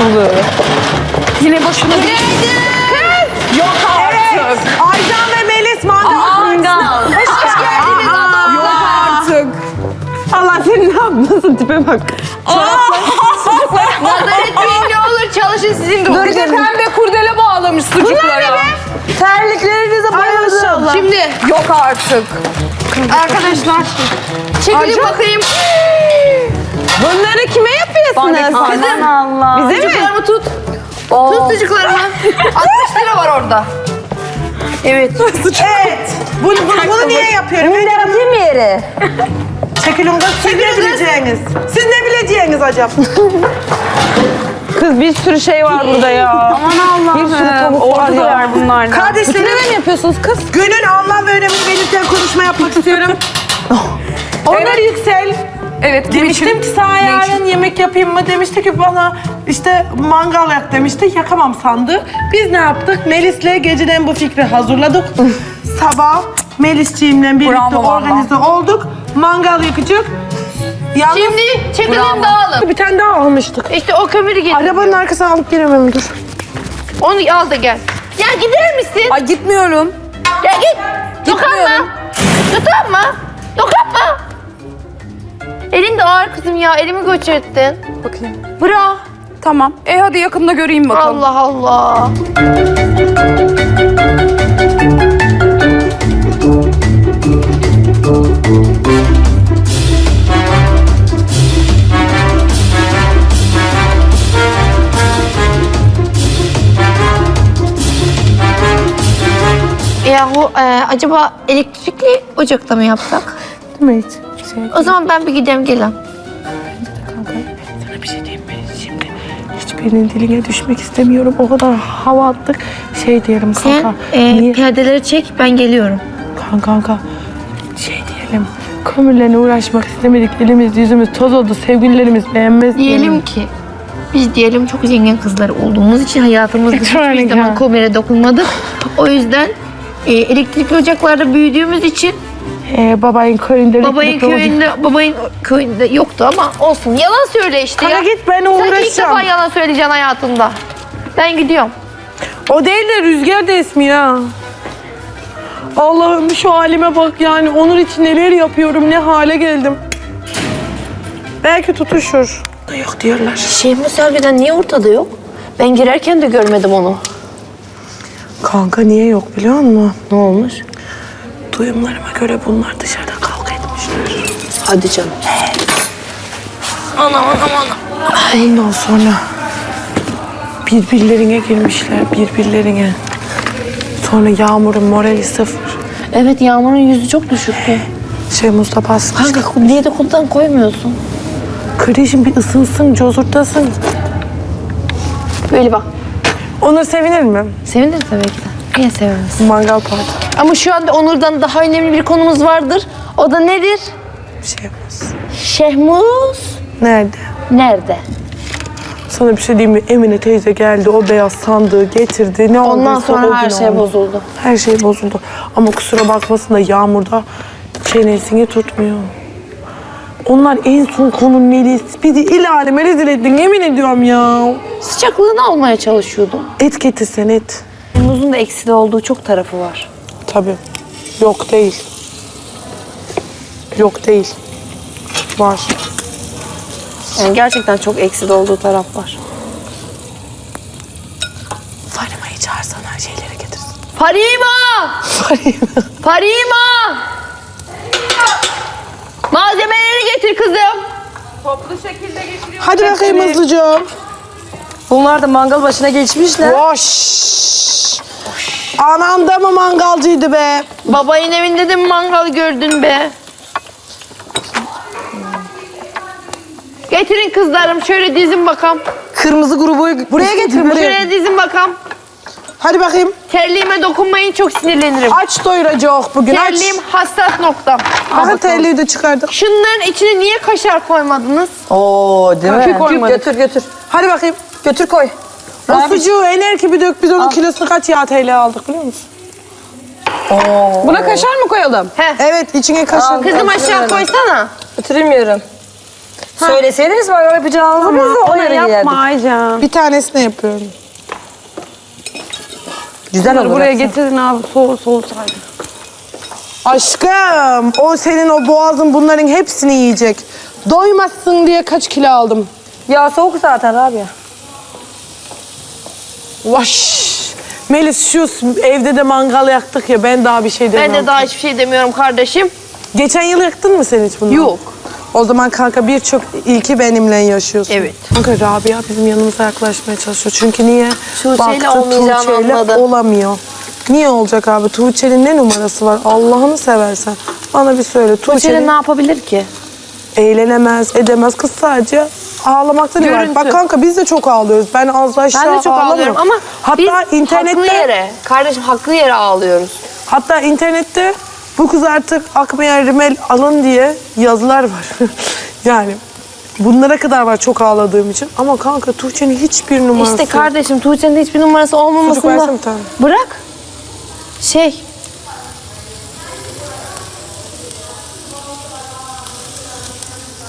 Olur. Yine boşuna değil. Yok artık. Aycan ve Melis mangal. Mangal. Hoş geldiniz adam. Yok artık. Allah senin ne yapmasın tipe bak. Nazar etmeyin ne olur çalışın sizin de bir de pembe kurdele bağlamış sucuklara. Terliklerinize bayıldım. Şimdi Yok artık. arkadaşlar çekilin bakayım. Bunları kime yapıyorsunuz? Kızım Allah. Bize mi? sucuklarımı tut. Tut sucuklarımı. 60 lira var orada. Evet. Evet. Bunu, bunu, bunu niye yapıyorum? Önce Atayım mı yere? çekilin kız. Siz ne bileceğiniz? Siz ne bileceğiniz acaba? Kız bir sürü şey var burada ya. Aman Allah'ım. Bir sürü tavuk var ya. var bunlardan. Kardeşlerim. Bütüne mi yapıyorsunuz kız? Günün anlam ve önemini belirten konuşma yapmak istiyorum. Onlar yüksel. Evet. Demiştim ki sana yarın yemek yapayım mı? Demişti ki bana işte mangal yak demişti. Yakamam sandı. Biz ne yaptık? Melis'le geceden bu fikri hazırladık. Sabah Melis'ciğimle birlikte Bravo valla. organize olduk. Mangal yakacak. Yalnız Şimdi çekilin Bravo. dağılın. bir tane daha almıştık. İşte o kömürü getir. Arabanın arkasına alıp gelemem dur. Onu al da gel. Ya gider misin? Ay gitmiyorum. Ya git. Dokunma. Dokunma. Dokunma. Elin de ağır kızım ya. Elimi göçerttin. Bakayım. Bırak. Tamam. E hadi yakında göreyim bakalım. Allah Allah. Yahu e, acaba elektrikli ocakta mı yapsak? Değil mi hiç? Şey, O zaman ben bir gideyim gelem. sana bir şey diyeyim mi? Şimdi hiçbirinin diline düşmek istemiyorum. O kadar hava attık. Şey diyelim Sen kanka. e, niye? perdeleri çek ben geliyorum. Kanka kanka şey diyelim. Kömürlerine uğraşmak istemedik. Elimiz yüzümüz toz oldu. Sevgililerimiz beğenmez Diyelim ki biz diyelim çok zengin kızlar olduğumuz için hayatımızda hiçbir Elektronik zaman ha. komere dokunmadık. O yüzden e, elektrikli ocaklarda büyüdüğümüz için Ee, babayın köyünde babayın olacak. köyünde babayın köyünde yoktu ama olsun. Yalan söyle işte Kanka ya. git ben Sen ilk uğraşacağım. defa yalan söyleyeceksin hayatında. Ben gidiyorum. O değil de rüzgar da esmiyor ha. Allah'ım şu halime bak yani. Onur için neler yapıyorum, ne hale geldim. Belki tutuşur. Yok diyorlar. Şehmus harbiden niye ortada yok? Ben girerken de görmedim onu. Kanka niye yok biliyor musun? Ne olmuş? Duyumlarıma göre bunlar dışarıda kavga etmişler. Hadi canım. Anam anam anam. Ondan sonra birbirlerine girmişler, birbirlerine. Sonra Yağmur'un morali sıfır. Evet Yağmur'un yüzü çok düşüktü. Şey Mustafa basmış. Kanka dedikodudan koymuyorsun. Kardeşim bir ısınsın, cozurtasın. Böyle bak. Onur sevinir mi? Sevinir tabii ki de. Niye sevinmez? Mangal parti. Ama şu anda Onur'dan daha önemli bir konumuz vardır. O da nedir? Bir şey yapmaz. Şehmuz Nerede? nerede? Sana bir şey diyeyim mi? Emine teyze geldi, o beyaz sandığı getirdi. Ne Ondan olduysa o sonra her gün şey oldu. bozuldu. Her şey bozuldu. Ama kusura bakmasın da Yağmur'da çenesini tutmuyor. Onlar en son konu Melis. Bizi il aleme rezil ettin yemin ediyorum ya. Sıcaklığını almaya çalışıyordum. Et getirsen et. Da eksili olduğu çok tarafı var. Tabii. Yok değil. Yok değil. Var. Yani gerçekten çok eksili olduğu taraf var. Farimayı çağırsana şeyleri getirsin. Farima! Farima. Farima! Malzemeleri getir kızım. Hadi bakayım hızlıca. Bunlar da mangal başına geçmişler. Boş. Anan da mı mangalcıydı be? Babayın evinde de mi mangal gördün be? Getirin kızlarım şöyle dizin bakalım. Kırmızı grubu Buraya getir buraya. Şöyle dizin bakalım. Hadi bakayım. Terliğime dokunmayın çok sinirlenirim. Aç doyuracak bugün aç. Terliğim hassas noktam. Bakın terliği de çıkardık. Şunların içine niye kaşar koymadınız? Oo değil mi? koymadık. Götür götür. Hadi bakayım. Götür koy. O sucuğu ener gibi dök. Biz onun kilosunu kaç yağ TL aldık biliyor musun? Buna kaşar mı koyalım? Heh. Evet içine kaşar. Kızım aşağı koysana. Yarın. Söyleseydiniz mangal yapacağınızı biz de Ama ona göre yerdik. Aycan. Bir tanesini yapıyorum. Güzel olur. Buraya getirin abi soğur soğutsaydı. Aşkım o senin o boğazın bunların hepsini yiyecek. Doymazsın diye kaç kilo aldım. Ya soğuk zaten Rabia. Vaş. Melis şu evde de mangal yaktık ya ben daha bir şey demem. Ben de daha hiçbir şey demiyorum kardeşim. Geçen yıl yaktın mı sen hiç bunu? Yok. O zaman kanka birçok ilki benimle yaşıyorsun. Evet. Kanka Rabia bizim yanımıza yaklaşmaya çalışıyor. Çünkü niye? Tuğçe'yle Baktı, olmayacağını Tuğçe'yle anladı. olamıyor. Niye olacak abi? Tuğçe'nin ne numarası var? Allah'ını seversen. Bana bir söyle. Tuğçe'yle Tuğçe'nin ne yapabilir ki? Eğlenemez, edemez. Kız sadece ağlamaktan ibaret. Görüntü. Bak kanka biz de çok ağlıyoruz. Ben az aşağı Ben de çok ağlamam. ağlıyorum ama hatta biz haklı internette yere, kardeşim haklı yere ağlıyoruz. hatta internette bu kız artık akmayan rimel alın diye yazılar var. yani bunlara kadar var çok ağladığım için. Ama kanka Tuğçe'nin hiçbir numarası İşte yok. kardeşim Tuğçe'nin hiçbir numarası Çocuk olmamasında... versene bir tane. Bırak. Şey...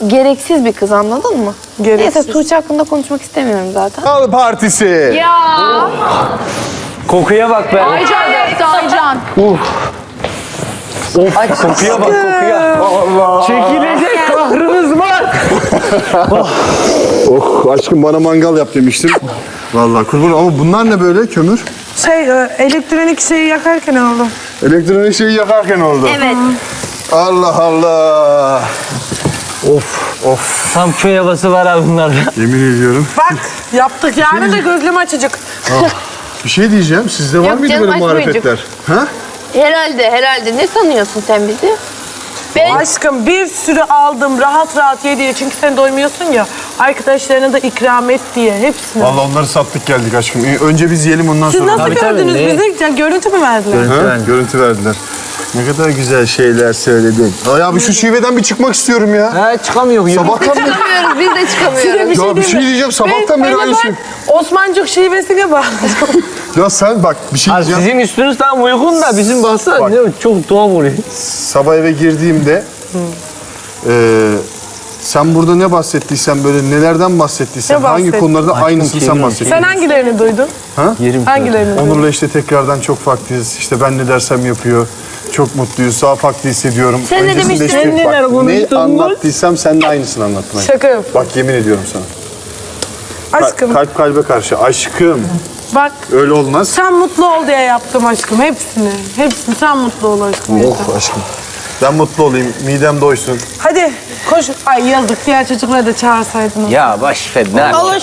Gereksiz bir kız anladın mı? Gereksiz. Neyse Tuğçe hakkında konuşmak istemiyorum zaten. Al partisi. Ya Kokuya bak be. Aycan yaptı Aycan. Of kokuya bak kokuya. Çekilecek kahrımız var. Oh aşkım bana mangal yap demiştin. Vallahi kurban ama bunlar ne böyle kömür? Şey e, elektronik şeyi yakarken aldım. Elektronik şeyi yakarken oldu. Evet. Allah Allah. Of of. Tam köy havası var abi bunlarda. Yemin ediyorum. Bak yaptık yarın da gözleme açacak. Bir şey diyeceğim. Sizde var Yok mıydı canım, böyle açmayacak. marifetler? Ha? Herhalde herhalde. Ne sanıyorsun sen bizi? Ben Aşkım bir sürü aldım rahat rahat ye diye. Çünkü sen doymuyorsun ya. Arkadaşlarına da ikram et diye hepsini. Vallahi onları sattık geldik aşkım. Ee, Önce biz yiyelim ondan Siz sonra. nasıl Tabii, tabii, gördünüz ne? bizi? Ya, görüntü mü verdiler? Ha? Görüntü verdiler. Ne kadar güzel şeyler söyledin. Ay abi şu şiveden bir çıkmak istiyorum ya. He çıkamıyor. Yürü. Sabahtan beri... çıkamıyoruz. Biz de çıkamıyoruz. Ya bir şey diyeceğim. Sabahtan beri aynı şey. Osmancık şivesine bağladım. Ya sen bak bir şey Ha, diyeceğim. sizin üstünüz tam uygun da bizim baksana Bak. ne- çok tuhaf oluyor. Sabah eve girdiğimde eee, sen burada ne bahsettiysen böyle nelerden bahsettiysen Ne hangi bahsettin? konularda aynısını sen bahsettin. sen hangilerini duydun? Yerim. Hangilerini duydun? Onur'la işte tekrardan çok farklıyız. İşte ben ne dersem yapıyor. Çok mutluyuz. Daha farklı hissediyorum. Sen ne Öncesinde demiştin? işte Sen neler bak, ne konuştun? anlattıysam sen de aynısını anlattın. aynı. Şaka yap. Bak yemin ediyorum sana. Ka- Aşkım kalp kalbe karşı. Aşkım. bak Öyle olmaz. sen mutlu ol diye yaptım aşkım hepsini. Hepsini sen mutlu ol aşkım. yeter. Oh aşkım. Ben mutlu olayım. Midem doysun. Hadi koş. Ay yazık diğer çocukları da çağırsaydın. Ya baş ver. Ne Allah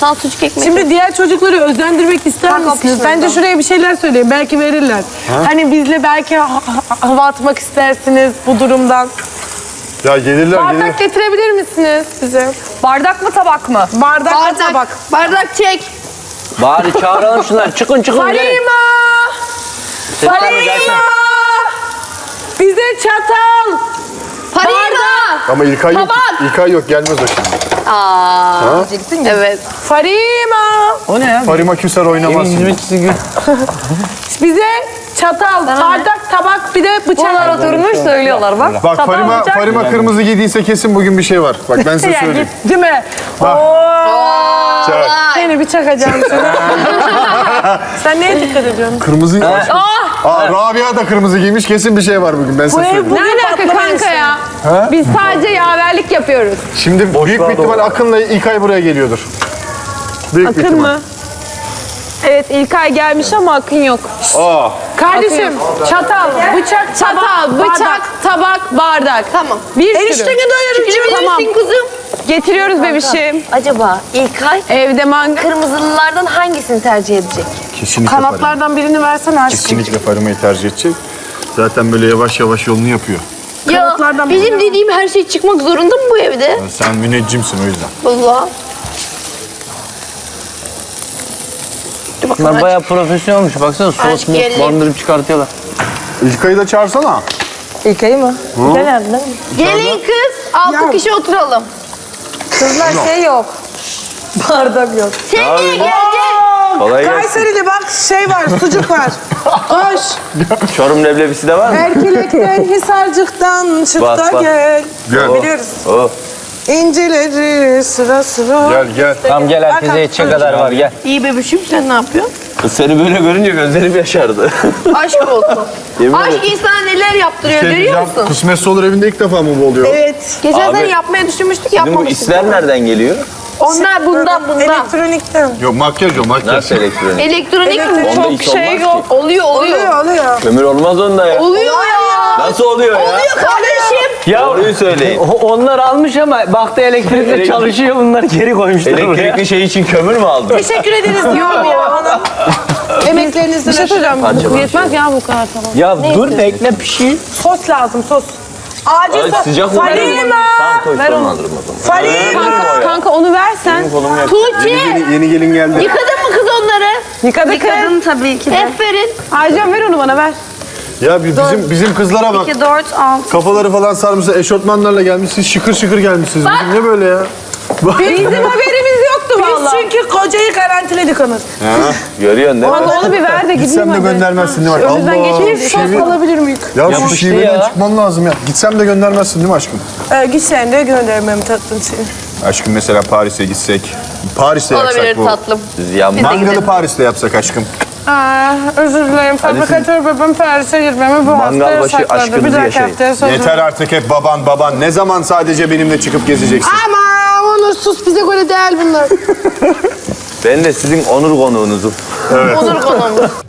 Sana sucuk ekmek. Şimdi diğer çocukları özendirmek ister Kanka misiniz? Bence oldum. şuraya bir şeyler söyleyin. Belki verirler. Hani bizle belki ha- ha- hava atmak istersiniz bu durumdan. Ya gelirler gelir. Bardak getirebilir misiniz bize? Bardak mı tabak mı? Bardak, bardak, tabak. bardak çek. Bari çağıralım şunları. Çıkın çıkın. gelin. Farima! Seslenme, gelsene. Farima! Bize çatal! Farina. Ama İlkay yok. Tabak. İlkay yok gelmez o şimdi. Aa. Evet. Farima! O ne ya? Farima Küser oynamaz hizmetçisi gül. Bize çatal, bardak, tabak bir de bıçak. oturmuş söylüyorlar bak. Bak Çatal Farima, bıçak. Farima kırmızı giydiyse kesin bugün bir şey var. Bak ben size Ya söyleyeyim. değil mi? Bak. Oo! Çak. Seni bir çakacağım sana. Sen neye dikkat ediyorsun? Kırmızı... Aa, Rabia da kırmızı giymiş. Kesin bir şey var bugün ben size söyleyeyim. bugün Ne alaka kanka ya? Biz sadece yaverlik yapıyoruz. Şimdi büyük bir ihtimal Akın'la İlkay buraya geliyordur. Büyük bir Akın ihtimal. mı? Evet İlkay gelmiş ama Akın yok. Aa, Kardeşim çatal, bıçak, Çatal, tabak, bıçak, bardak. tabak, bardak. Tamam. Bir sürü. Enişteni doyurun Çıkabilir Tamam. kuzum? Getiriyoruz bebişim. Acaba İlkay Evde mangal. kırmızılılardan hangisini tercih edecek? kesinlikle Farima. Kanatlardan birini versene aşkım. Kesinlikle Farima'yı tercih edecek. Zaten böyle yavaş yavaş yolunu yapıyor. Ya Kanatlardan benim biri. dediğim her şey çıkmak zorunda mı bu evde? Yani sen müneccimsin o yüzden. Vallahi. Dur bakalım. Bunlar bayağı profesyonel olmuş. Baksana sos mu gelin. bandırıp çıkartıyorlar. İlkay'ı da çağırsana. İlkay'ı mı? Değil mi? Gelin kız. Altı kişi oturalım. Kızlar şey yok. Bardak yok. Sen niye geldin? Kolay gelsin. Kayserili bak şey var, sucuk var. Koş. Çorum leblebisi de var mı? Erkilekten, Hisarcık'tan çık Bak, da bak. gel. Gel. Biliyoruz. Oh. İncileri sıra sıra. Gel gel. Tamam gel herkese yetecek kadar var gel. İyi bebişim sen ne yapıyorsun? Kız seni böyle görünce gözlerim yaşardı. Aşk olsun. Yemin Aşk ederim. insana neler yaptırıyor Şey görüyor diyeceğim, musun? Kısmetse olur evinde ilk defa mı bu oluyor? Evet. Geçen Abi, sene yapmaya düşünmüştük Sizin bu yapmamıştık. isler nereden geliyor? Onlar bundan bundan. Elektronikten. Yok makyaj o makyaj. Nasıl elektronik? Elektronik mi? Elektronik. Onda Çok iş şey olmaz yok. Oluyor oluyor. Oluyor, oluyor. Kömür olmaz onda ya. Oluyor ya. Nasıl oluyor ya? Oluyor kardeşim. Ya Doğruyu söyleyin. o- onlar almış ama baktı elektrikle Elektrik- çalışıyor bunlar geri koymuşlar buraya. Elektrikli şey için kömür mü aldın? Teşekkür ederiz diyorum ya hanım. Emeklerinizden şey söyleyeceğim. Yetmez ya bu kadar tamam. Ya dur bekle pişir. Sos lazım, sos. Acil Ay sos. sıcak mı? Farima. Tamam koy sonra alırım o zaman. Kanka, kanka onu versen. Tuğçe. Yeni, yeni gelin geldi. Yıkadın mı kız onları? Yıkadı kız. tabii ki de. Aferin. Aycan ver onu bana ver. Ya bi- bizim bizim kızlara bak. 2, 4, 6. Kafaları falan sarmışlar, eşortmanlarla gelmişsiniz, şıkır şıkır gelmişsiniz. Bizim ne böyle ya? Bizim haberimiz yoktu Biz vallahi. çünkü kocayı garantiledik onu. Görüyorsun değil mi? Kanka onu bir ver de gideyim Gitsem de hadi. göndermezsin değil mi? Önümüzden Allah, geçeyim. şive- Sos alabilir miyim? Ya şu Yapıştı şiveden ya. çıkman lazım ya. Gitsem de göndermezsin değil mi aşkım? Ee, gitsen de göndermem tatlım seni. Aşkım mesela Paris'e gitsek. Paris'te yapsak Olabilir bu. tatlım. Yanma. Mangalı Paris'te yapsak aşkım. Aa, özür dilerim. Fabrikatör babam Paris'e girmemi bu Mangal hafta başı aşkınızı Bir dahaki yaşayın. haftaya söz Yeter artık hep baban baban. Ne zaman sadece benimle çıkıp gezeceksin? Ama Onur sus bize göre değil bunlar. Ben de sizin onur konuğunuzum. Onur konuğumuz.